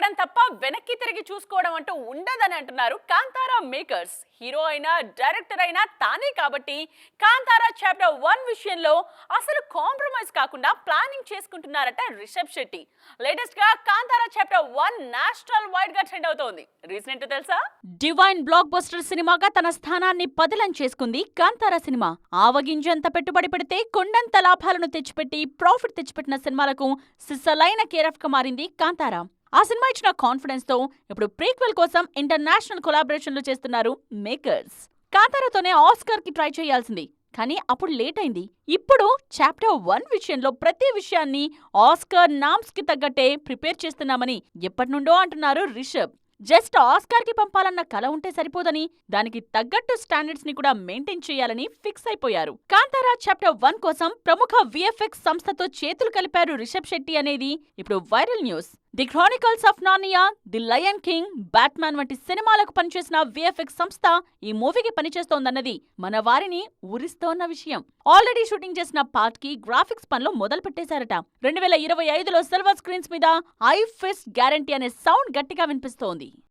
వెతకడం తప్ప వెనక్కి తిరిగి చూసుకోవడం అంటూ ఉండదని అంటున్నారు కాంతారా మేకర్స్. హీరో అయినా డైరెక్టర్ అయినా తానే కాబట్టి కాంతారా చాప్టర్ వన్ విషయంలో అసలు కాంప్రమైజ్ కాకుండా ప్లానింగ్ చేసుకుంటున్నారట రిషబ్ శెట్టి. లేటెస్ట్గా కాంతారా చాప్టర్ వన్ నేషనల్ వైడ్గా ట్రెండ్ అవుతోంది. రీసెంట్ తెలుసా? డివైన్ బ్లాక్ బస్టర్ సినిమాగా తన స్థానాన్ని పదిలం చేసుకుంది కాంతారా సినిమా. ఆవగింజంత పెట్టుబడి పెడితే కొండంత లాభాలను తెచ్చిపెట్టి ప్రాఫిట్ తెచ్చిపెట్టిన సినిమాలకు సిస్సలైన కేరఫ్గా మారింది కాంతారా. ఆ సినిమా ఇచ్చిన కాన్ఫిడెన్స్తో ఇప్పుడు ప్రీక్వెల్ కోసం ఇంటర్నేషనల్ కొలాబరేషన్లు చేస్తున్నారు మేకర్స్ కాంతారాతోనే ఆస్కర్కి ట్రై చేయాల్సింది. కానీ అప్పుడు లేట్ అయింది. ఇప్పుడు చాప్టర్ వన్ విషయంలో ప్రతి విషయాన్ని ఆస్కర్ నామ్స్కి తగ్గట్టే ప్రిపేర్ చేస్తున్నామని ఎప్పటి నుండో అంటున్నారు రిషబ్. జస్ట్ ఆస్కార్కి పంపాలన్న కల ఉంటే సరిపోదని దానికి తగ్గట్టు స్టాండర్డ్స్ని కూడా మెయింటైన్ చేయాలని ఫిక్స్ అయిపోయారు. కాంతారా చాప్టర్ వన్ కోసం ప్రముఖ విఎఫ్ఎక్స్ సంస్థతో చేతులు కలిపారు రిషబ్ శెట్టి అనేది ఇప్పుడు viral news the Chronicles of నానియా the Lion King Batman వంటి సినిమాలకు పనిచేసిన విఎఫ్ఎక్స్ సంస్థ ఈ మూవీకి పనిచేస్తోందన్నది మన వారిని ఊరిస్తోన్న విషయం. ఆల్రెడీ షూటింగ్ చేసిన పార్ట్కి గ్రాఫిక్స్ పనులు మొదలు పెట్టేశారట. రెండు వేల ఇరవై ఐదులో సిల్వర్ స్క్రీన్స్ మీద ఐ ఫిస్ట్ గ్యారంటీ అనే సౌండ్ గట్టిగా వినిపిస్తోంది.